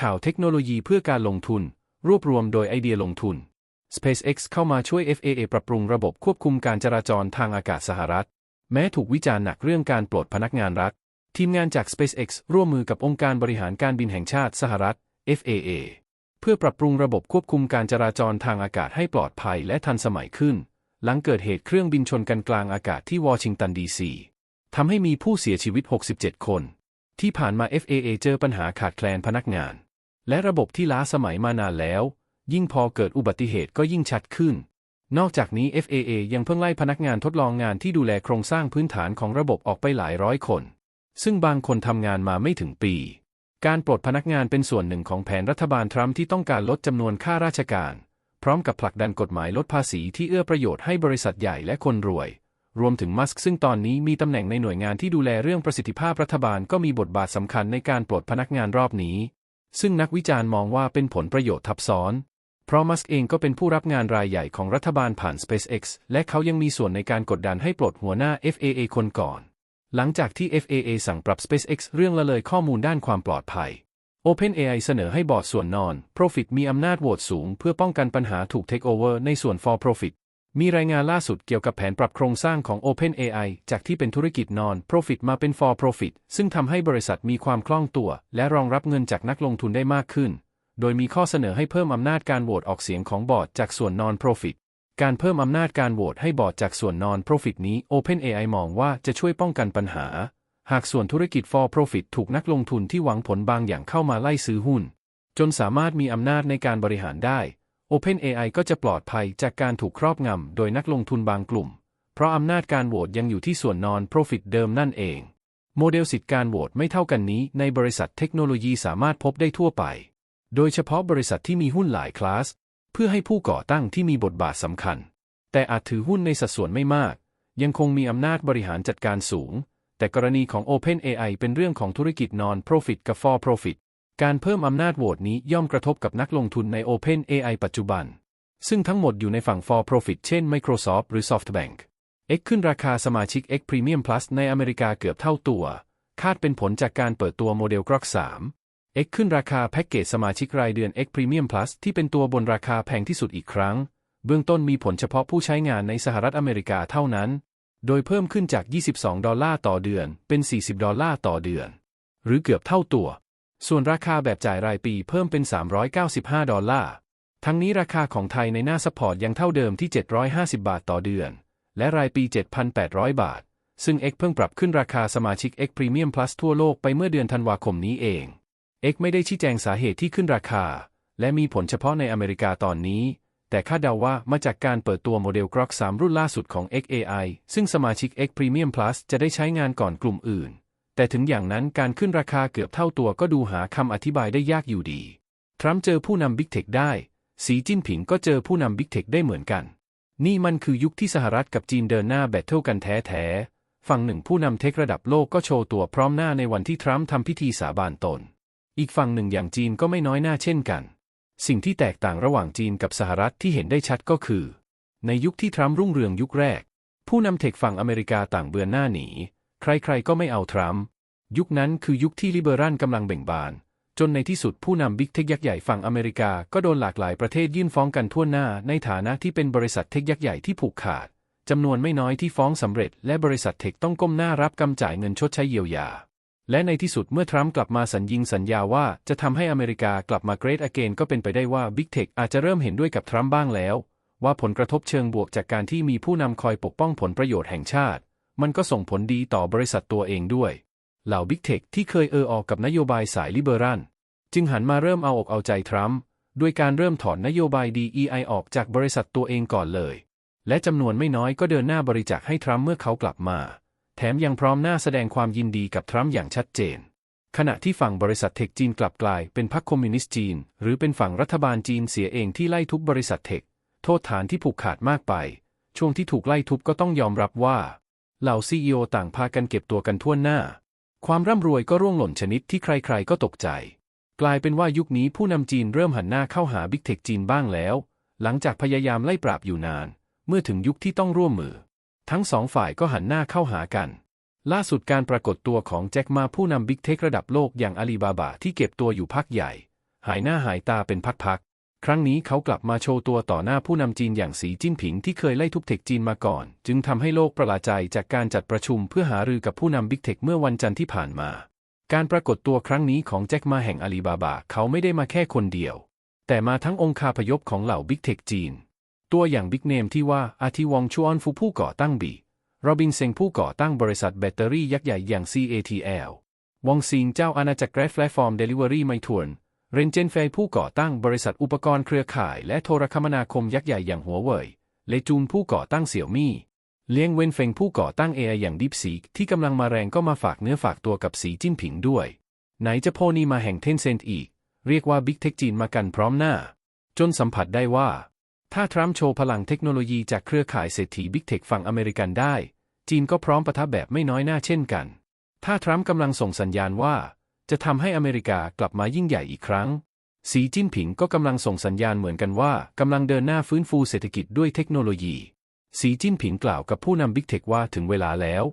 ข่าวเทคโนโลยีเพื่อการลงทุน รวบรวมโดยไอเดียลงทุน SpaceX เข้ามาช่วย FAA ปรับปรุงระบบควบคุมการจราจรทางอากาศสหรัฐ แม้ถูกวิจารณ์หนักเรื่องการปลดพนักงานรัฐ ทีมงานจาก SpaceX ร่วมมือกับองค์การบริหารการบินแห่งชาติสหรัฐ FAA เพื่อปรับปรุงระบบควบคุมการจราจรทางอากาศให้ปลอดภัยและทันสมัยขึ้น หลังเกิดเหตุเครื่องบินชนกันกลางอากาศที่วอชิงตันดีซีทำให้มีผู้เสียชีวิต 67 คน ที่ผ่านมา FAA เจอปัญหาขาดแคลนพนักงาน และระบบที่ล้าสมัยมานานแล้ว ยิ่งพอเกิดอุบัติเหตุก็ยิ่งชัดขึ้น นอกจากนี้ FAA ยังเพิ่งไล่พนักงานทดลองงานที่ดูแลโครงสร้างพื้นฐานของระบบออกไปหลายร้อยคน ซึ่งบางคนทำงานมาไม่ถึงปี การปลดพนักงานเป็นส่วนหนึ่งของแผนรัฐบาลทรัมป์ที่ต้องการลดจำนวนค่าราชการ พร้อมกับผลักดันกฎหมายลดภาษีที่เอื้อประโยชน์ให้บริษัทใหญ่และคนรวยรวมถึงมัสก์ซึ่งตอนนี้มีตำแหน่งในหน่วยงานที่ดูแลเรื่องประสิทธิภาพรัฐบาลก็มีบทบาทสำคัญในการปลดพนักงานรอบนี้ ซึ่งนักวิจารณ์มองว่าเป็นผลประโยชน์ทับซ้อน เพราะมัสก์เองก็เป็นผู้รับงานรายใหญ่ของรัฐบาลผ่าน SpaceX และเขายังมีส่วนในการกดดันให้ปลดหัวหน้า FAA คนก่อน หลังจากที่ FAA สั่งปรับ SpaceX เรื่องละเลยข้อมูลด้านความปลอดภัย OpenAI เสนอให้บอร์ดส่วนนอน Profit มีอำนาจโหวตสูงเพื่อป้องกันปัญหาถูก Take Over ในส่วน For Profit มีรายงานล่าสุดเกี่ยวกับแผนปรับโครงสร้างของ OpenAI จากที่เป็นธุรกิจนอน Profit มาเป็น For Profit ซึ่งทำให้บริษัทมีความคล่องตัว และรองรับเงินจากนักลงทุนได้มากขึ้น โดยมีข้อเสนอให้เพิ่มอำนาจการโหวตออกเสียงของบอร์ดจากส่วน Non Profit การเพิ่มอำนาจการโหวตให้บอร์ดจากส่วน Non Profit นี้ OpenAI มองว่าจะช่วยป้องกันปัญหา หากส่วนธุรกิจ for profit ถูกนักลงทุนที่หวังผลบางอย่างเข้ามาไล่ซื้อหุ้น จนสามารถมีอำนาจในการบริหารได้ OpenAI ก็จะปลอดภัยจากการถูกครอบงำโดยนักลงทุนบางกลุ่ม เพราะอำนาจการโหวตยังอยู่ที่ส่วนนอน profit เดิมนั่นเอง โมเดลสิทธิการโหวตไม่เท่ากันนี้ในบริษัทเทคโนโลยีสามารถพบได้ทั่วไป โดยเฉพาะบริษัทที่มีหุ้นหลายคลาส เพื่อให้ผู้ก่อตั้งที่มีบทบาทสำคัญ แต่อาจถือหุ้นในสัดส่วนไม่มาก ยังคงมีอำนาจบริหารจัดการสูง แต่กรณีของ OpenAI เป็นเรื่องของธุรกิจ Non-Profit กับ For Profit การเพิ่มอำนาจโหวตนี้ย่อมกระทบกับนักลงทุนใน OpenAI ปัจจุบัน ซึ่งทั้งหมดอยู่ในฝั่ง For Profit เช่น Microsoft หรือ SoftBank X ขึ้นราคาสมาชิก X Premium Plus ในอเมริกาเกือบเท่าตัว คาดเป็นผลจากการเปิดตัวโมเดล Grok 3 X ขึ้นราคาแพ็กเกจสมาชิกรายเดือน X Premium Plus ที่เป็นตัวบนราคาแพงที่สุดอีกครั้ง เบื้องต้นมีผลเฉพาะผู้ใช้งานในสหรัฐอเมริกาเท่านั้น โดยเพิ่มขึ้นจาก 22 ดอลลาร์ต่อเดือน เป็น 40 ดอลลาร์ต่อเดือน หรือเกือบเท่าตัว ส่วนราคาแบบจ่ายรายปีเพิ่มเป็น 395 ดอลลาร์ ทั้งนี้ราคาของไทยในหน้าสปอร์ตยังเท่าเดิมที่ 750 บาทต่อเดือน และรายปี 7,800 บาท ซึ่ง X เพิ่งปรับขึ้นราคาสมาชิก X Premium Plus ทั่วโลกไปเมื่อเดือนธันวาคมนี้เอง X ไม่ได้ชี้แจงสาเหตุที่ขึ้นราคา และมีผลเฉพาะในอเมริกาตอนนี้ แต่คาดเดาว่ามาจากการเปิดตัวโมเดล Grok 3รุ่นล่าสุดของ XAI ซึ่งสมาชิก X Premium Plus จะได้ใช้งานก่อนกลุ่มอื่น แต่ถึงอย่างนั้นการขึ้นราคาเกือบเท่าตัวก็ดูหาคำอธิบายได้ยากอยู่ดี ทรัมป์เจอผู้นำ Big Tech ได้ สีจิ้นผิงก็เจอผู้นำ Big Tech ได้เหมือนกัน นี่มันคือยุคที่สหรัฐกับจีนเดินหน้าแบทเทิลกันแท้ๆ ฝั่งหนึ่งผู้นำเทคระดับโลกก็โชว์ตัวพร้อมหน้าในวันที่ทรัมป์ทำพิธีสาบานตน อีกฝั่งหนึ่งอย่างจีนก็ไม่น้อยหน้าเช่นกัน สิ่งที่แตกต่างระหว่างจีนกับสหรัฐที่เห็นได้ชัดก็คือ ในยุคที่ทรัมป์รุ่งเรืองยุคแรก ผู้นำเทคฝั่งอเมริกาต่างเบือนหน้าหนี ใครๆก็ไม่เอาทรัมป์ยุคนั้นคือยุคที่ลิเบอรัลกำลังเบ่งบาน จนในที่สุดผู้นำบิ๊กเทคยักษ์ใหญ่ฝั่งอเมริกาก็โดนหลากหลายประเทศยื่นฟ้องกันทั่วหน้า ในฐานะที่เป็นบริษัทเทคยักษ์ใหญ่ที่ผูกขาดจำนวนไม่น้อยที่ฟ้องสำเร็จ และบริษัทเทคต้องก้มหน้ารับกำจ่ายเงินชดใช้เยียวยา และในที่สุดเมื่อทรัมป์กลับมาสัญญิงสัญญาว่าจะทำให้อเมริกากลับมาเกรดอเกนก็เป็นไปได้ว่าบิ๊กเทคอาจจะเริ่มเห็นด้วยกับทรัมป์บ้างแล้ว ว่าผลกระทบเชิงบวกจากการที่มีผู้นำคอยปกป้องผลประโยชน์แห่งชาติ มันก็ส่งผลดีต่อบริษัทตัวเองด้วย เหล่าบิ๊กเทคที่เคยเออออกกับนโยบายสายลิเบอรัลจึงหันมาเริ่มเอาอกเอาใจทรัมป์ด้วยการเริ่มถอนนโยบาย DEI ออกจากบริษัทตัวเองก่อนเลย และจำนวนไม่น้อยก็เดินหน้าบริจาคให้ทรัมป์เมื่อเขากลับมา แถมยังพร้อมหน้าแสดงความยินดีกับทรัมป์อย่างชัดเจน ขณะที่ฝั่งบริษัทเทคจีนกลับกลายเป็นพรรคคอมมิวนิสต์จีน หรือเป็นฝั่งรัฐบาลจีนเสียเองที่ไล่ทุบบริษัทเทค โทษฐานที่ผูกขาดมากไป ช่วงที่ถูกไล่ทุบก็ต้องยอมรับว่า เหล่าซีอต่างพากันเก็บตัวกันทั่วหน้า ความร่ำรวยก็ร่วงหล่นชนิดที่ใครๆก็ตกใจ กลายเป็นว่ายุคนี้ผู้นำจีนเริ่มหันหน้าเข้าหาบิ๊กเทคจีนบ้างแล้ว หลังจากพยายามไล่ปราบอยู่นาน เมื่อถึงยุคที่ต้องร่วมมือ ทั้งสองฝ่ายก็หันหน้าเข้าหากัน ล่าสุดการปรากฏตัวของแจ็คมาผู้นำบิ๊กเทคระดับโลกอย่างอาลีบาบาที่เก็บตัวอยู่พักใหญ่ หายหน้าหายตาเป็นพักๆ ครั้งนี้เขากลับมาโชว์ตัวต่อหน้าผู้นำจีนอย่างสีจิ้นผิงที่เคยไล่ทุบเทคจีนมาก่อน จึงทำให้โลกประหลาดใจจากการจัดประชุมเพื่อหารือกับผู้นำบิ๊กเทคเมื่อวันจันทร์ที่ผ่านมา การปรากฏตัวครั้งนี้ของแจ็คมาแห่งอาลีบาบาเขาไม่ได้มาแค่คนเดียว แต่มาทั้งองค์คาพยพของเหล่าบิ๊กเทคจีน ตัวอย่างบิ๊กเนมที่ว่าอาทิวองชวนฟูผู้ก่อตั้งบีโรบินเซงผู้ก่อตั้งบริษัทแบตเตอรี่ยักษ์ใหญ่อย่าง CATL วองซิงเจ้าอาณาจักรแกรฟแพลฟอร์มเดลิเวอรี่ไม่ทวน เรนเจนเฟยผู้ก่อตั้งบริษัทอุปกรณ์เครือข่ายและโทรคมนาคมยักษ์ใหญ่อย่างหัวเว่ยเลจูนผู้ก่อตั้งเสี่ยวมี่เลี้ยงเวนเฟงผู้ก่อตั้ง AI อย่างดิฟซีที่กำลังมาแรงก็มาฝากเนื้อฝากตัวกับสีจิ้นผิงด้วย ไหนจะโพนี่มาแห่งเทนเซนต์อีก เรียกว่าบิ๊กเทคจีนมากันพร้อมหน้า จนสัมผัสได้ว่า ถ้าทรัมป์โชว์พลังเทคโนโลยีจากเครือข่ายเศรษฐีบิ๊กเทคฝั่งอเมริกันได้ จีนก็พร้อมปะทะแบบไม่น้อยหน้าเช่นกัน ถ้าทรัมป์กำลังส่งสัญญาณว่า จะทำให้อเมริกากลับมายิ่งใหญ่อีกครั้ง สีจิ้นผิงก็กำลังส่งสัญญาณเหมือนกันว่ากำลังเดินหน้าฟื้นฟูเศรษฐกิจด้วยเทคโนโลยี สีจิ้นผิงกล่าวกับผู้นำบิ๊กเทคว่าถึงเวลาแล้ว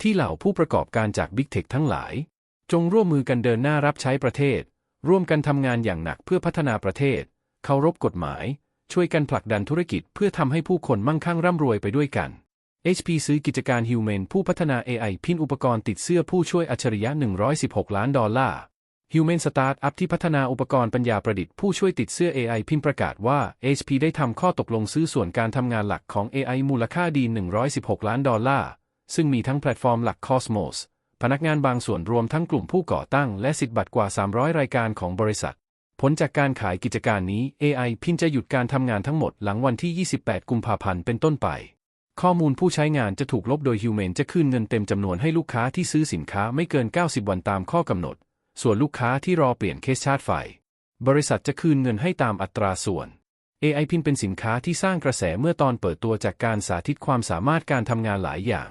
ที่เหล่าผู้ประกอบการจากบิ๊กเทคทั้งหลาย จงร่วมมือกันเดินหน้ารับใช้ประเทศ ร่วมกันทำงานอย่างหนักเพื่อพัฒนาประเทศ เคารพกฎหมาย ช่วยกันผลักดันธุรกิจเพื่อทำให้ผู้คนมั่งคั่งร่ำรวยไปด้วยกัน HP ซื้อกิจการ Human ผู้พัฒนา AI พินอุปกรณ์ติดเสื้อผู้ช่วยอัจฉริยะ 116 ล้านดอลลาร์ Human Startup ที่พัฒนาอุปกรณ์ปัญญาประดิษฐ์ผู้ช่วยติดเสื้อ AI พิมพ์ประกาศว่า HP ได้ทำข้อตกลงซื้อส่วนการทำงานหลักของ AI มูลค่าดี 116 ล้านดอลลาร์ ซึ่งมีทั้งแพลตฟอร์มหลัก Cosmos พนักงานบางส่วนรวมทั้งกลุ่มผู้ก่อตั้งและสิทธิบัตรกว่า 300 รายการของบริษัท ผลจากการขายกิจการนี้ AI พินจะหยุดการทำงานทั้งหมดหลังวันที่ 28 กุมภาพันธ์เป็นต้นไป ข้อมูลผู้ใช้งานจะถูกลบโดย Human จะคืนเงินเต็มจำนวนให้ลูกค้าที่ซื้อสินค้าไม่เกิน 90 วันตามข้อกำหนด ส่วนลูกค้าที่รอเปลี่ยนเคสชาร์จไฟ บริษัทจะคืนเงินให้ตามอัตราส่วน AI พินเป็นสินค้าที่สร้างกระแสเมื่อตอนเปิดตัวจากการสาธิตความสามารถการทำงานหลายอย่าง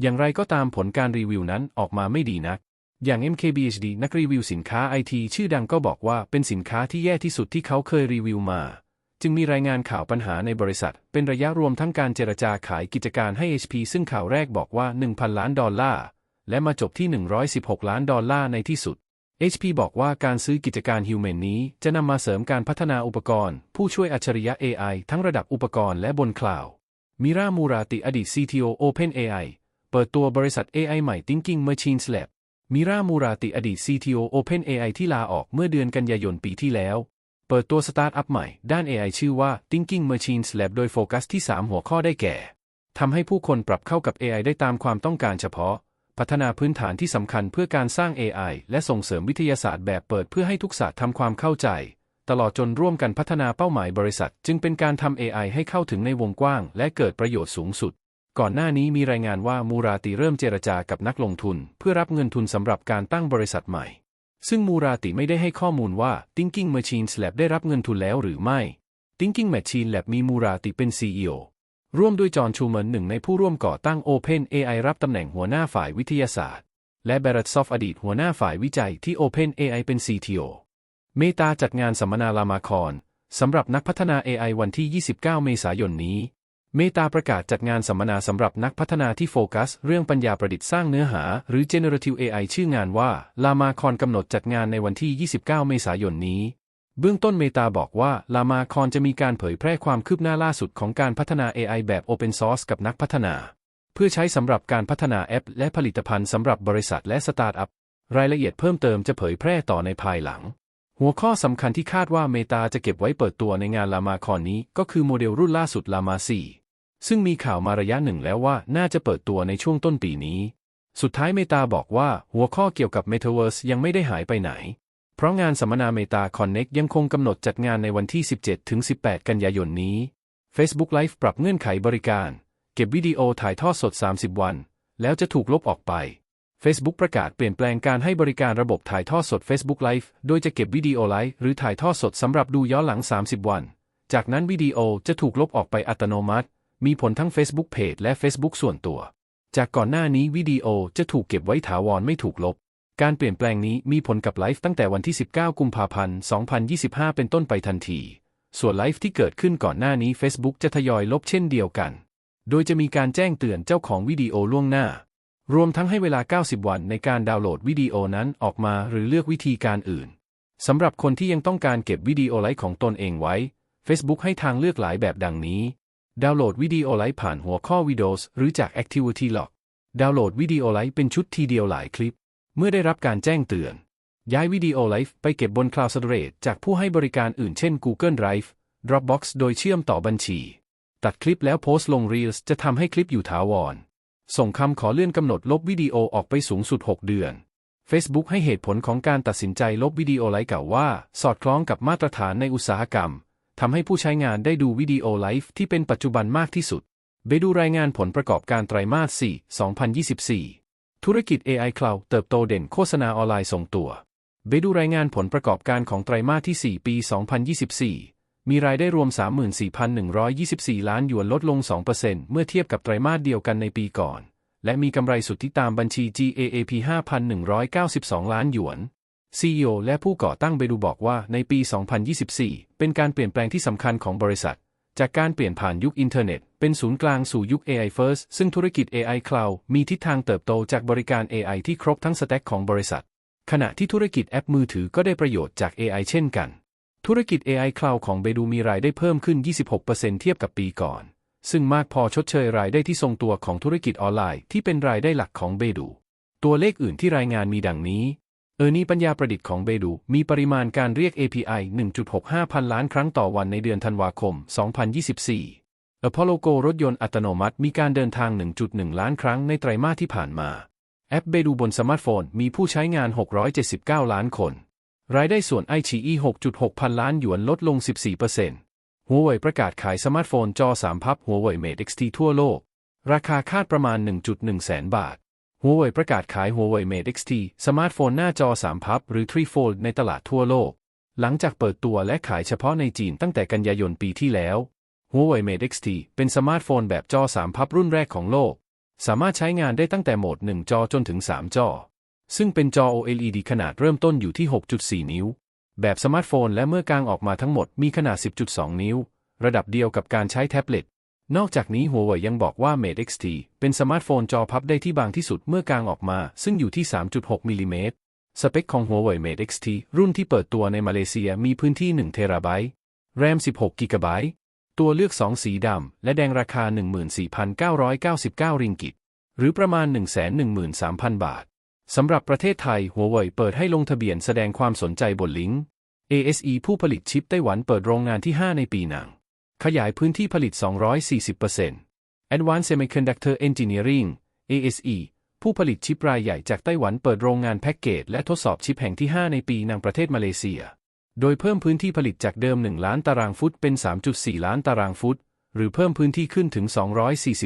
อย่างไรก็ตามผลการรีวิวนั้นออกมาไม่ดีนัก อย่าง MKBHD นักรีวิวสินค้าไอทีชื่อดังก็บอกว่าเป็นสินค้าที่แย่ที่สุดที่เขาเคยรีวิวมา จึงมีรายงานข่าวปัญหาในบริษัท เป็นระยะรวมทั้งการเจรจาขายกิจการให้ HP ซึ่งข่าวแรกบอกว่า 1,000 ล้านดอลลาร์ และมาจบที่ 116 ล้านดอลลาร์ในที่สุด HP บอกว่าการซื้อกิจการ Human นี้จะนำมาเสริมการพัฒนาอุปกรณ์ ผู้ช่วยอัจฉริยะ AI ทั้งระดับอุปกรณ์และบนคลาวด์มิรามูราติอดีต CTO OpenAI เปิดตัวบริษัท AI ใหม่ Thinking Machines Lab มิรามูราติอดีต CTO OpenAI ที่ลาออกเมื่อเดือนกันยายนปีที่แล้ว เปิดตัวสตาร์ทอัพใหม่ด้าน AI ชื่อว่า Thinking Machines Lab โดยโฟกัสที่ 3 หัวข้อได้แก่ทำให้ผู้คนปรับเข้ากับ AI ได้ตามความต้องการเฉพาะ พัฒนาพื้นฐานที่สำคัญเพื่อการสร้าง AI และส่งเสริมวิทยาศาสตร์แบบเปิดเพื่อให้ทุกศาสตร์ทำความเข้าใจ ตลอดจนร่วมกันพัฒนาเป้าหมายบริษัท จึงเป็นการทำ AI ให้เข้าถึงในวงกว้าง และเกิดประโยชน์สูงสุด ก่อนหน้านี้มีรายงานว่ามูราติเริ่มเจรจากับนักลงทุน เพื่อรับเงินทุนสำหรับการตั้งบริษัทใหม่ ซึ่งมูราติไม่ได้ให้ข้อมูลว่า Thinking Machines Lab ได้รับเงินทุนแล้วหรือไม่ Thinking Machine Lab มีมูราติเป็น CEO ร่วมด้วยจอห์นชูเมนหนึ่งในผู้ร่วมก่อตั้ง Open AI รับตำแหน่งหัวหน้าฝ่ายวิทยาศาสตร์ และเบร t ตซอฟอดีตหัวหน้าฝ่ายวิจัยที่ Open AI เป็น CTO เมตาจัดงานสัมมนาลามาคอนสำหรับนักพัฒนา AI วันที่ 29 เมษายนนี้ เมตาประกาศจัดงานสัมมนาสำหรับนักพัฒนาที่โฟกัส เรื่องปัญญาประดิษฐ์สร้างเนื้อหา หรือ Generative AI ชื่องานว่าลามาคอนกำหนดจัดงานในวันที่ 29 เมษายนนี้ เบื้องต้นเมตาบอกว่าลามาคอนจะมีการเผยแพร่ความคืบหน้าล่าสุดของการพัฒนา AI แบบ Open Source กับนักพัฒนา เพื่อใช้สำหรับการพัฒนาแอป และผลิตภัณฑ์สำหรับบริษัทและสตาร์ทอัพ รายละเอียดเพิ่มเติมจะเผยแพร่ต่อในภายหลัง หัวข้อสำคัญที่คาดว่าเมตาจะเก็บไว้เปิดตัวในงานลามาคอนนี้ก็คือโมเดลรุ่นล่าสุดลามา4ซึ่งมีข่าวมาระยะหนึ่งแล้วว่าน่าจะเปิดตัวในช่วงต้นปีนี้ สุดท้ายเมตาบอกว่าหัวข้อเกี่ยวกับ Metaverse ยังไม่ได้หายไปไหน เพราะงานสัมมนาเมตาคอนเน็กยังคงกำหนดจัดงานในวันที่ 17-18 กันยายนนี้ Facebook Live ปรับเงื่อนไขบริการ เก็บวิดีโอถ่ายทอดสด 30 วัน แล้วจะถูกลบออกไป Facebook ประกาศเปลี่ยนแปลงการให้บริการระบบถ่ายทอดสด Facebook Live โดยจะเก็บวิดีโอไลฟ์หรือถ่ายทอดสดสำหรับดูย้อนหลัง 30 วัน จากนั้นวิดีโอจะถูกลบออกไปอัตโนมัติ มีผลทั้ง Facebook Page และ Facebook ส่วนตัว จากก่อนหน้านี้วิดีโอจะถูกเก็บไว้ถาวรไม่ถูกลบ การเปลี่ยนแปลงนี้มีผลกับไลฟ์ตั้งแต่วันที่ 19 กุมภาพันธ์ 2025 เป็นต้นไปทันที ส่วนไลฟ์ที่เกิดขึ้นก่อนหน้านี้ Facebook จะทยอยลบเช่นเดียวกัน โดยจะมีการแจ้งเตือนเจ้าของวิดีโอล่วงหน้า รวมทั้งให้เวลา 90 วันในการดาวน์โหลดวิดีโอนั้นออกมาหรือเลือกวิธีการอื่นสำหรับคนที่ยังต้องการเก็บวิดีโอไลฟ์ของตนเองไว้ Facebook ให้ทางเลือกหลายแบบดังนี้ ดาวน์โหลดวิดีโอไลฟ์ผ่านหัวข้อวิดีโอหรือจาก Activity Log ดาวน์โหลดวิดีโอไลฟ์เป็นชุดทีเดียวหลายคลิป เมื่อได้รับการแจ้งเตือน ย้ายวิดีโอไลฟ์ไปเก็บบน Cloud Storage จากผู้ให้บริการอื่นเช่น Google Drive Dropbox โดยเชื่อมต่อบัญชี ตัดคลิปแล้วโพสต์ลง Reels จะทำให้คลิปอยู่ถาวร ส่งคำขอเลื่อนกำหนดลบวิดีโอออกไปสูงสุด 6 เดือน Facebook ให้เหตุผลของการตัดสินใจลบวิดีโอไลฟ์เก่าว่า สอดคล้องกับมาตรฐานในอุตสาหกรรมทำให้ผู้ใช้งานได้ดูวิดีโอไลฟ์ที่เป็นปัจจุบันมากที่สุด ไปดูรายงานผลประกอบการไตรมาส 4 2024 ธุรกิจ AI Cloud เติบโตเด่นโฆษณาออนไลน์ทรงตัวไปดูรายงานผลประกอบการของไตรมาสที่ 4 ปี 2024 มีรายได้รวม 34,124 ล้านหยวนลดลง 2%เมื่อเทียบกับไตรมาสเดียวกันในปีก่อน และมีกำไรสุทธิตามบัญชี GAAP 5,192 ล้านหยวน CEO และผู้ก่อตั้งเบดูบอกว่าในปี 2024 เป็นการเปลี่ยนแปลงที่สำคัญของบริษัท จากการเปลี่ยนผ่านยุคอินเทอร์เน็ต เป็นศูนย์กลางสู่ยุค AI First ซึ่งธุรกิจ AI Cloud มีทิศทางเติบโตจากบริการ AI ที่ครบทั้งสแต็กของบริษัท ขณะที่ธุรกิจแอปมือถือก็ได้ประโยชน์จาก AI เช่นกัน ธุรกิจ AI Cloud ของเบดูมีรายได้เพิ่มขึ้น 26%เทียบกับปีก่อน ซึ่งมากพอชดเชยรายได้ที่ทรงตัวของธุรกิจออนไลน์ที่เป็นรายได้หลักของเบดู ตัวเลขอื่นที่รายงานมีดังนี้ เออร์นี่ปัญญาประดิษฐ์ของเบดู มีปริมาณการเรียก API 1.65 พันล้านครั้งต่อวันในเดือนธันวาคม 2024 Apollo Go รถยนต์อัตโนมัติมีการเดินทาง 1.1 ล้านครั้งในไตรมาสที่ผ่านมา แอปเบดูบนสมาร์ทโฟนมีผู้ใช้งาน 679 ล้านคน รายได้ส่วน iQIYI 6.6 พันล้านหยวนลดลง 14%หัวเว่ยประกาศขายสมาร์ทโฟนจอ 3 พับหัวเว่ย Mate X T ทั่วโลก ราคาคาดประมาณ 1.1 แสนบาทหัวเว่ยประกาศขายหัวเว่ย Mate X T สมาร์ทโฟนหน้าจอ 3 พับ หรือ 3 Fold ในตลาดทั่วโลก หลังจากเปิดตัวและขายเฉพาะในจีนตั้งแต่กันยายนปีที่แล้วหัวเว่ย Mate X T เป็นสมาร์ทโฟนแบบจอ 3 พับรุ่นแรกของโลก สามารถใช้งานได้ตั้งแต่โหมด 1 จอจนถึง 3 จอ ซึ่งเป็นจอ OLED ขนาดเริ่มต้นอยู่ที่ 6.4 นิ้ว แบบสมาร์ทโฟนและเมื่อกางออกมาทั้งหมดมีขนาด 10.2 นิ้ว ระดับเดียวกับการใช้แท็บเล็ต นอกจากนี้หัวเว่ยยังบอกว่า Mate X T เป็นสมาร์ทโฟนจอพับได้ที่บางที่สุดเมื่อกางออกมา ซึ่งอยู่ที่ 3.6 มิลลิเมตร สเปคของหัวเว่ย Mate X T รุ่นที่เปิดตัวในมาเลเซียมีพื้นที่ 1 เทราไบต์แรม16 กิกะไบต์ ตัวเลือก 2 สีดำและแดงราคา 14,999 ริงกิต หรือประมาณ 113,000 บาท สำหรับประเทศไทยหัวเว่ยเปิดให้ลงทะเบียนแสดงความสนใจบนลิงก์ ASE ผู้ผลิตชิปไต้หวันเปิดโรงงานที่ 5 ในปีหนัง ขยายพื้นที่ผลิต 240% Advanced Semiconductor Engineering ASE ผู้ผลิตชิปรายใหญ่จากไต้หวันเปิดโรงงานแพ็กเกจและทดสอบชิปแห่งที่ 5 ในปีหนังประเทศมาเลเซีย โดยเพิ่มพื้นที่ผลิตจากเดิม 1 ล้านตารางฟุตเป็น 3.4 ล้านตารางฟุต หรือเพิ่มพื้นที่ขึ้นถึง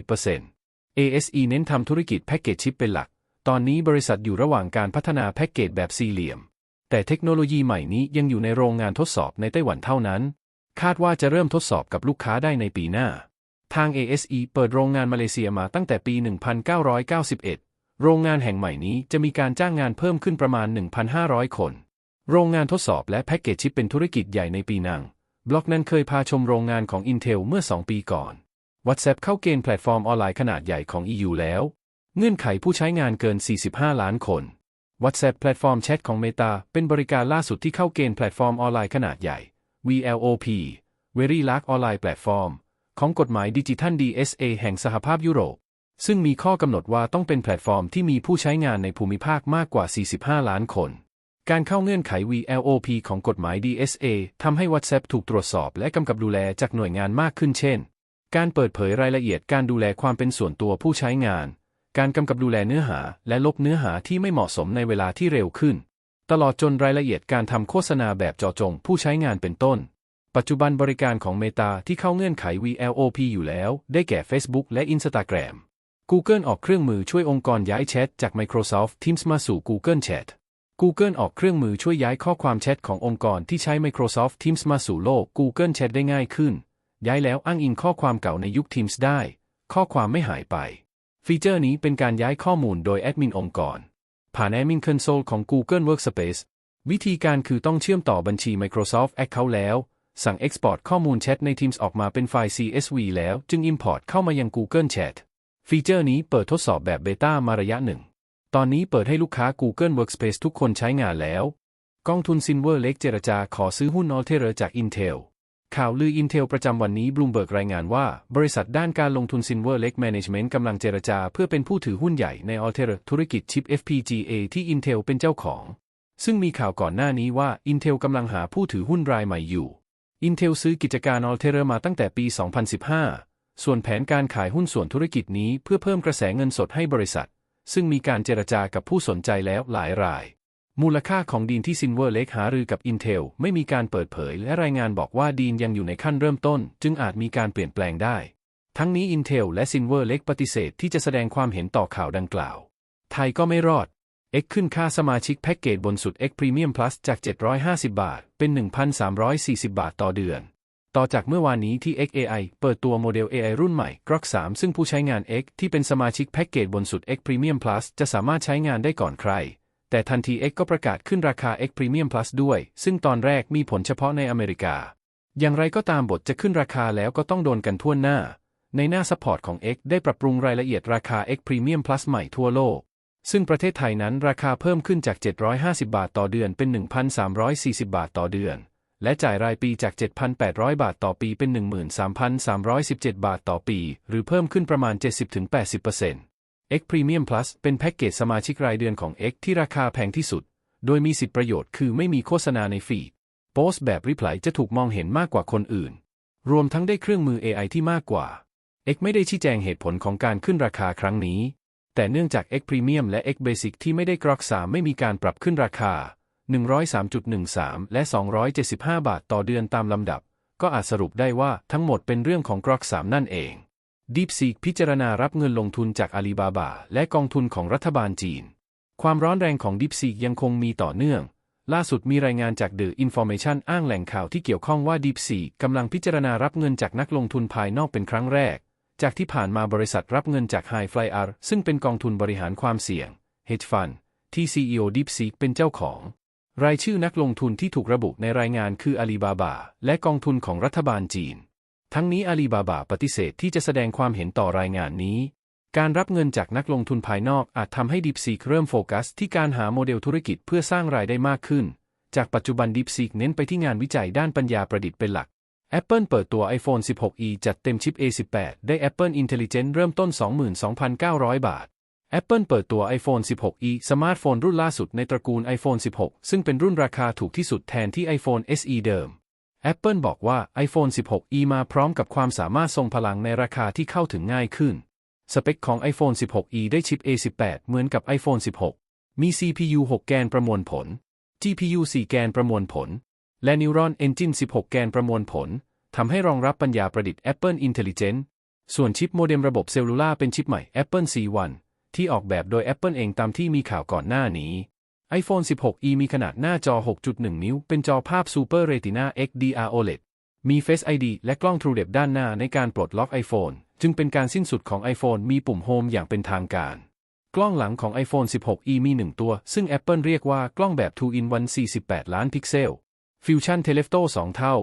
240% ASE เน้นทำธุรกิจแพ็กเกจชิปเป็นหลัก ตอนนี้บริษัทอยู่ระหว่างการพัฒนาแพ็กเกจแบบสี่เหลี่ยม แต่เทคโนโลยีใหม่นี้ยังอยู่ในโรงงานทดสอบในไต้หวันเท่านั้น คาดว่าจะเริ่มทดสอบกับลูกค้าได้ในปีหน้า ทาง ASE เปิดโรงงานมาเลเซียมาตั้งแต่ปี 1991 โรงงานแห่งใหม่นี้จะมีการจ้างงานเพิ่มขึ้นประมาณ 1,500 คน โรงงานทดสอบและแพ็กเกจชิปเป็นธุรกิจใหญ่ในปีนัง บล็อกนั้นเคยพาชมโรงงานของ Intel เมื่อ 2 ปีก่อน WhatsApp เข้าเกณฑ์แพลตฟอร์มออนไลน์ขนาดใหญ่ของ EU แล้ว เงื่อนไขผู้ใช้งานเกิน 45 ล้านคน WhatsApp แพลตฟอร์มแชทของ Meta เป็นบริการล่าสุดที่เข้าเกณฑ์แพลตฟอร์มออนไลน์ขนาดใหญ่ VLOP Very Large Online Platform ของกฎหมายดิจิทัล DSA แห่งสหภาพยุโรป ซึ่งมีข้อกำหนดว่าต้องเป็นแพลตฟอร์มที่มีผู้ใช้งานในภูมิภาคมากกว่า 45 ล้านคน การเข้าเงื่อนไข VLOP ของกฎหมาย DSA ทำให้ WhatsApp ถูกตรวจสอบและกำกับดูแลจากหน่วยงานมากขึ้นเช่น การเปิดเผยรายละเอียดการดูแลความเป็นส่วนตัวผู้ใช้งาน การกำกับดูแลเนื้อหาและลบเนื้อหาที่ไม่เหมาะสมในเวลาที่เร็วขึ้น ตลอดจนรายละเอียดการทำโฆษณาแบบเจาะจงผู้ใช้งานเป็นต้น ปัจจุบันบริการของ Meta ที่เข้าเงื่อนไข VLOP อยู่แล้ว ได้แก่ Facebook และ Instagram Google ออกเครื่องมือช่วยองค์กรย้ายแชทจาก Microsoft Teams มาสู่ Google Chat Google ออกเครื่องมือช่วยย้ายข้อความแชทขององค์กรที่ใช้ Microsoft Teams มาสู่โลก Google Chat ได้ง่ายขึ้น ย้ายแล้วอ้างอิงข้อความเก่าในยุค Teams ได้ ข้อความไม่หายไป ฟีเจอร์นี้เป็นการย้ายข้อมูลโดยแอดมินองค์กร ผ่าน Admin Console ของ Google Workspace วิธีการคือต้องเชื่อมต่อบัญชี Microsoft Account แล้ว สั่ง Export ข้อมูลแชทใน Teams ออกมาเป็นไฟล์ CSV แล้วจึง Import เข้ามายัง Google Chat ฟีเจอร์นี้เปิดทดสอบแบบเบต้ามาระยะหนึ่ง ตอนนี้เปิดให้ลูกค้า Google Workspace ทุกคนใช้งานแล้ว กองทุน Silver Lake เจรจาขอซื้อหุ้น Altera จาก Intel ข่าวลือ Intel ประจำวันนี้ Bloomberg รายงานว่า บริษัทด้านการลงทุน Silver Lake Management กำลังเจรจาเพื่อเป็นผู้ถือหุ้นใหญ่ใน Altera ธุรกิจชิป FPGA ที่ Intel เป็นเจ้าของ ซึ่งมีข่าวก่อนหน้านี้ว่า Intel กำลังหาผู้ถือหุ้นรายใหม่อยู่ Intel ซื้อกิจการ Altera มาตั้งแต่ปี 2015 ส่วนแผนการขายหุ้นส่วนธุรกิจนี้เพื่อเพิ่มกระแสเงินสดให้บริษัท ซึ่งมีการเจรจากับผู้สนใจแล้วหลายราย มูลค่าของดีนที่ Silver Lake หารือกับ Intel ไม่มีการเปิดเผย และรายงานบอกว่าดีนยังอยู่ในขั้นเริ่มต้น จึงอาจมีการเปลี่ยนแปลงได้ ทั้งนี้ Intel และ Silver Lake ปฏิเสธที่จะแสดงความเห็นต่อข่าวดังกล่าว ไทยก็ไม่รอด X ขึ้นค่าสมาชิกแพ็กเกจบนสุด X Premium Plus จาก 750 บาท เป็น 1,340 บาทต่อเดือน ต่อจากเมื่อวานนี้ที่ XAI เปิดตัวโมเดล AI รุ่นใหม่ Grok 3 ซึ่งผู้ใช้งาน X ที่เป็นสมาชิกแพ็กเกจบนสุด X Premium Plus จะสามารถใช้งานได้ก่อนใคร แต่ทันที X ก็ประกาศขึ้นราคา X Premium Plus ด้วย ซึ่งตอนแรกมีผลเฉพาะในอเมริกา อย่างไรก็ตามบทจะขึ้นราคาแล้วก็ต้องโดนกันทั่วหน้า ในหน้าซัพพอร์ตของ X ได้ปรับปรุงรายละเอียดราคา X Premium Plus ใหม่ทั่วโลก ซึ่งประเทศไทยนั้นราคาเพิ่มขึ้นจาก 750 บาทต่อเดือนเป็น 1,340 บาทต่อเดือน และจ่ายรายปีจาก 7,800 บาทต่อปีเป็น 13,317 บาทต่อปี หรือเพิ่มขึ้นประมาณ 70-80% X Premium Plus เป็นแพ็กเกจสมาชิกรายเดือนของ X ที่ราคาแพงที่สุด โดยมีสิทธิประโยชน์คือไม่มีโฆษณาในฟีด โพสต์แบบริพลายจะถูกมองเห็นมากกว่าคนอื่น รวมทั้งได้เครื่องมือ AI ที่มากกว่า X ไม่ได้ชี้แจงเหตุผลของการขึ้นราคาครั้งนี้ แต่เนื่องจาก X Premium และ X Basic ที่ไม่ได้กรอก3ไม่มีการปรับขึ้นราคา 103.13 และ 275 บาทต่อเดือนตามลำดับ ก็อาจสรุปได้ว่าทั้งหมดเป็นเรื่องของกรอก3นั่นเอง DeepSeek พิจารณารับเงินลงทุนจากอาลีบาบา และกองทุนของรัฐบาลจีน ความร้อนแรงของ DeepSeek ยังคงมีต่อเนื่อง ล่าสุดมีรายงานจาก The Information อ้างแหล่งข่าวที่เกี่ยวข้องว่า DeepSeek กำลังพิจารณารับเงินจากนักลงทุนภายนอกเป็นครั้งแรก จากที่ผ่านมาบริษัทรับเงินจาก High Flyer ซึ่งเป็นกองทุนบริหารความเสี่ยง Hedge Fund ที่ CEO DeepSeek เป็นเจ้าของ รายชื่อนักลงทุนที่ถูกระบุในรายงานคืออาลีบาบา และกองทุนของรัฐบาลจีน ทั้งนี้อาลีบาบาปฏิเสธที่จะแสดงความเห็นต่อรายงานนี้ การรับเงินจากนักลงทุนภายนอกอาจทำให้ DeepSeek เริ่มโฟกัสที่การหาโมเดลธุรกิจเพื่อสร้างรายได้มากขึ้น จากปัจจุบัน DeepSeek เน้นไปที่งานวิจัยด้านปัญญาประดิษฐ์เป็นหลัก Apple เปิดตัว iPhone 16e จัดเต็มชิป A18 ได้ Apple Intelligence เริ่มต้น 22,900 บาท Apple เปิดตัว iPhone 16e สมาร์ทโฟนรุ่นล่าสุดในตระกูล iPhone 16 ซึ่งเป็นรุ่นราคาถูกที่สุดแทนที่ iPhone SE เดิม Apple บอกว่า iPhone 16e มาพร้อมกับความสามารถทรงพลังในราคาที่เข้าถึงง่ายขึ้น สเปคของ iPhone 16e ได้ชิป A18 เหมือนกับ iPhone 16 มี CPU 6 แกนประมวลผล GPU 4 แกนประมวลผล และ Neuron Engine 16 แกนประมวลผล ทำให้รองรับปัญญาประดิษฐ์ Apple Intelligence ส่วนชิปโมเด็มระบบเซลลูล่าเป็นชิปใหม่ Apple C1 ที่ออกแบบโดย Apple เองตามที่มีข่าวก่อนหน้านี้ iPhone 16e มีขนาดหน้าจอ 6.1 นิ้ว เป็นจอภาพ Super Retina XDR OLED มี Face ID และกล้อง True Depth ด้านหน้าในการปลดล็อก iPhone จึงเป็นการสิ้นสุดของ iPhone มีปุ่ม Home อย่างเป็นทางการ กล้องหลังของ iPhone 16e มี 1 ตัว ซึ่ง Apple เรียกว่ากล้องแบบ 2-in-1 48 ล้านพิกเซล Fusion Telephoto 2 เท่า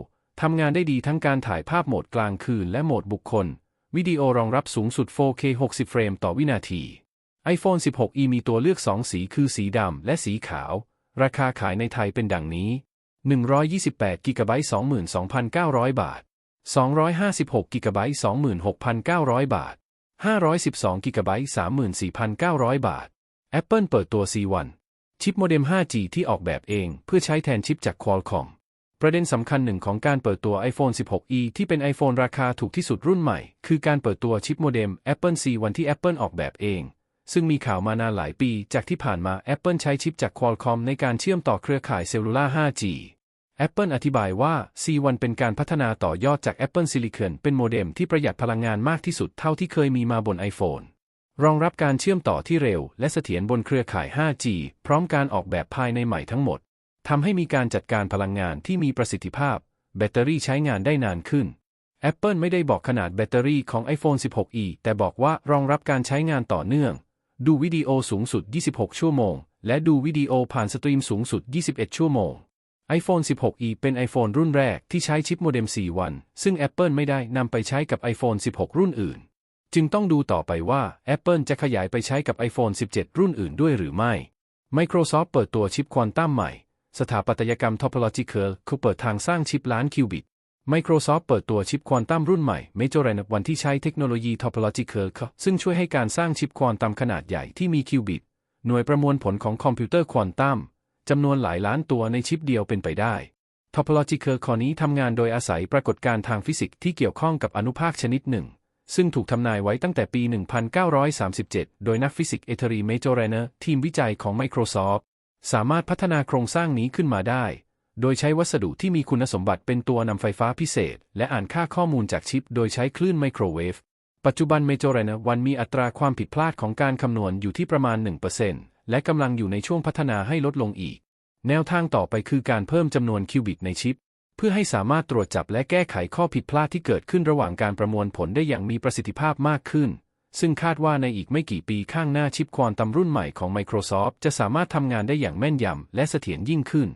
ทำงานได้ดีทั้งการถ่ายภาพโหมดกลางคืนและโหมดบุคคล วิดีโอรองรับสูงสุด 4K 60 เฟรมต่อวินาที iPhone 16e มีตัวเลือก 2 สีคือสีดำและสีขาว ราคาขายในไทยเป็นดังนี้ 128 g b 22,900 บาท 256 g b 26,900 บาท 512 g b 34,900 บาท Apple เปิดตัว C1 ชิปโมเด็ม 5G ที่ออกแบบเองเพื่อใช้แทนชิปจาก Qualcomm ประเด็นสำคัญหนึ่งของการเปิดตัว iPhone 16e ที่เป็น iPhone ราคาถูกที่สุดรุ่นใหม่ คือการเปิดตัวชิปโมเด็ม Apple C1 ที่ Apple ออกแบบเอง ซึ่งมีข่าวมานานหลายปี จากที่ผ่านมา Apple ใช้ชิปจาก Qualcomm ในการเชื่อมต่อเครือข่ายเซลลูล่า 5G Apple อธิบายว่า C1 เป็นการพัฒนาต่อยอดจาก Apple Silicon เป็นโมเด็มที่ประหยัดพลังงานมากที่สุดเท่าที่เคยมีมาบน iPhone รองรับการเชื่อมต่อที่เร็ว และเสถียรบนเครือข่าย 5G พร้อมการออกแบบภายในใหม่ทั้งหมดทำให้มีการจัดการพลังงานที่มีประสิทธิภาพ แบตเตอรี่ใช้งานได้นานขึ้น Apple ไม่ได้บอกขนาดแบตเตอรี่ของ iPhone 16e แต่บอกว่ารองรับการใช้งานต่อเนื่อง ดูวิดีโอสูงสุด 26 ชั่วโมง และดูวิดีโอผ่านสตรีมสูงสุด 21 ชั่วโมง iPhone 16e เป็น iPhone รุ่นแรกที่ใช้ชิปโมเด็ม4 1ซึ่ง Apple ไม่ได้นำไปใช้กับ iPhone 16 รุ่นอื่น จึงต้องดูต่อไปว่า Apple จะขยายไปใช้กับ iPhone 17 รุ่นอื่นด้วยหรือไม่ Microsoft เปิดตัวชิปควอนตัมใหม่ สถาปัตยกรรม Topological เขาเปิดทางสร้างชิปล้านคิวบิต Microsoft เปิดตัวชิปควอนตัมรุ่นใหม่ Majorana วันที่ใช้เทคโนโลยี Topological ซึ่งช่วยให้การสร้างชิปควอนตัมขนาดใหญ่ที่มีคิวบิต หน่วยประมวลผลของคอมพิวเตอร์ควอนตัมจำนวนหลายล้านตัวในชิปเดียวเป็นไปได้ Topological คอนี้ทำงานโดยอาศัยปรากฏการณ์ทางฟิสิกส์ที่เกี่ยวข้องกับอนุภาคชนิดหนึ่ง ซึ่งถูกทำนายไว้ตั้งแต่ปี 1937 โดยนักฟิสิกส์เอเทอรีเมโจเรเนอร์ทีมวิจัยของ Microsoft สามารถพัฒนาโครงสร้างนี้ขึ้นมาได้ โดยใช้วัสดุที่มีคุณสมบัติเป็นตัวนำไฟฟ้าพิเศษ และอ่านค่าข้อมูลจากชิป โดยใช้คลื่นไมโครเวฟ ปัจจุบันเมโจเรเนวันมีอัตราความผิดพลาดของการคำนวณอยู่ที่ประมาณ 1%และกำลังอยู่ในช่วงพัฒนาให้ลดลงอีก แนวทางต่อไปคือการเพิ่มจำนวนคิวบิตในชิป เพื่อให้สามารถตรวจจับและแก้ไขข้อผิดพลาดที่เกิดขึ้นระหว่างการประมวลผลได้อย่างมีประสิทธิภาพมากขึ้นซึ่งคาดว่าในอีกไม่กี่ปีข้างหน้าชิปควอนตัมรุ่นใหม่ของ Microsoft จะสามารถทำงานได้อย่างแม่นยำและเสถียรยิ่งขึ้น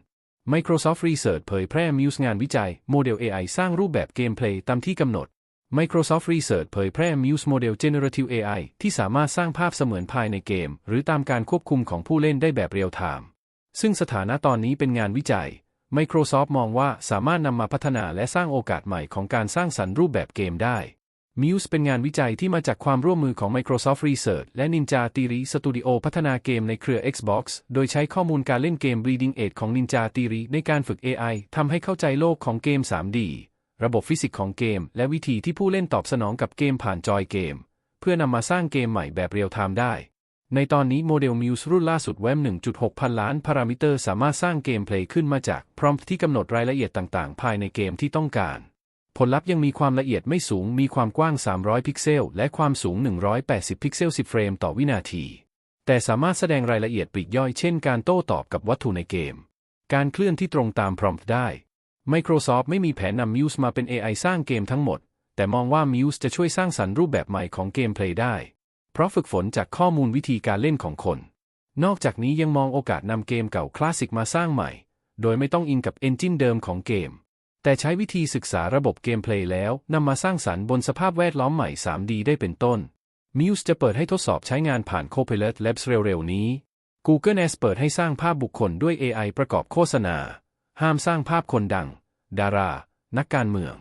Microsoft Research เผยแพร่ Muse งานวิจัยโมเดล AI สร้างรูปแบบเกมเพลย์ตามที่กำหนด Microsoft Research เผยแพร่ Muse Model Generative AI ที่สามารถสร้างภาพเสมือนภายในเกม หรือตามการควบคุมของผู้เล่นได้แบบเรียลไทม์ ซึ่งสถานะตอนนี้เป็นงานวิจัย Microsoft มองว่าสามารถนำมาพัฒนาและสร้างโอกาสใหม่ของการสร้างสรรค์รูปแบบเกมได้ Muse เป็นงานวิจัยที่มาจากความร่วมมือของ Microsoft Research และ Ninja Theory Studio พัฒนาเกมในเครือ Xbox โดยใช้ข้อมูลการเล่นเกม Bleeding Edge ของ Ninja Theory ในการฝึก AI ทำให้เข้าใจโลกของเกม 3D ระบบฟิสิกส์ของเกม และวิธีที่ผู้เล่นตอบสนองกับเกมผ่านจอยเกม เพื่อนำมาสร้างเกมใหม่แบบเรียลไทม์ได้ ในตอนนี้โมเดล Muse รุ่นล่าสุด WEM 1.6 พันล้านพารามิเตอร์สามารถสร้างเกมเพลย์ขึ้นมาจากพร้อมที่กำหนดรายละเอียดต่างๆ ภายในเกมที่ต้องการ ผลลัพธ์ยังมีความละเอียดไม่สูงมีความกว้าง 300 พิกเซล และความสูง 180 พิกเซล 10 เฟรมต่อวินาที แต่สามารถแสดงรายละเอียดปลีกย่อยเช่นการโต้ตอบกับวัตถุในเกม การเคลื่อนที่ตรงตามพรอมต์ได้ Microsoft ไม่มีแผนนำ Muse มาเป็น AI สร้างเกมทั้งหมด แต่มองว่า Muse จะช่วยสร้างสรรค์รูปแบบใหม่ของเกมเพลย์ได้ เพราะฝึกฝนจากข้อมูลวิธีการเล่นของคน นอกจากนี้ยังมองโอกาสนำเกมเก่าคลาสสิกมาสร้างใหม่ โดยไม่ต้องอิงกับเอนจินเดิมของเกม แต่ใช้วิธีศึกษาระบบเกมเพลย์แล้วนำมาสร้างสรรค์บนสภาพแวดล้อมใหม่ 3D ได้เป็นต้น Muse จะเปิดให้ทดสอบใช้งานผ่าน Copilot Labs เร็วๆนี้ Google n e s เปิดให้สร้างภาพบุคคลด้วย AI ประกอบโฆษณา ห้ามสร้างภาพคนดัง ดารา นักการเมือง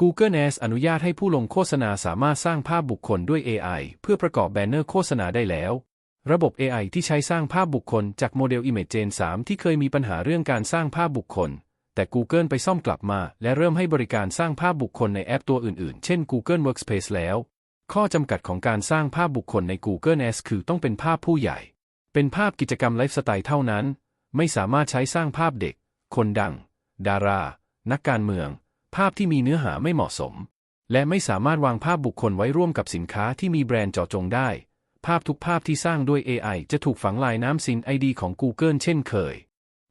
Google n e s อนุญาตให้ผู้ลงโฆษณาสามารถสร้างภาพบุคคลด้วย AI เพื่อประกอบแบนเนอร์โฆษณาได้แล้ว ระบบ AI ที่ใช้สร้างภาพบุคคลจากโมเดล Image Gen 3 ที่เคยมีปัญหาเรื่องการสร้างภาพบุคคล แต่ Google ไปซ่อมกลับมา และเริ่มให้บริการสร้างภาพบุคคลในแอปตัวอื่นๆ เช่น Google Workspace แล้ว ข้อจำกัดของการสร้างภาพบุคคลใน Google Nest คือต้องเป็นภาพผู้ใหญ่ เป็นภาพกิจกรรมไลฟ์สไตล์เท่านั้น ไม่สามารถใช้สร้างภาพเด็ก คนดัง ดารา นักการเมือง ภาพที่มีเนื้อหาไม่เหมาะสม และไม่สามารถวางภาพบุคคลไว้ร่วมกับสินค้าที่มีแบรนด์เจาะจงได้ ภาพทุกภาพที่สร้างด้วย AI จะถูกฝังลายน้ำสิน ID ของ Google เช่นเคย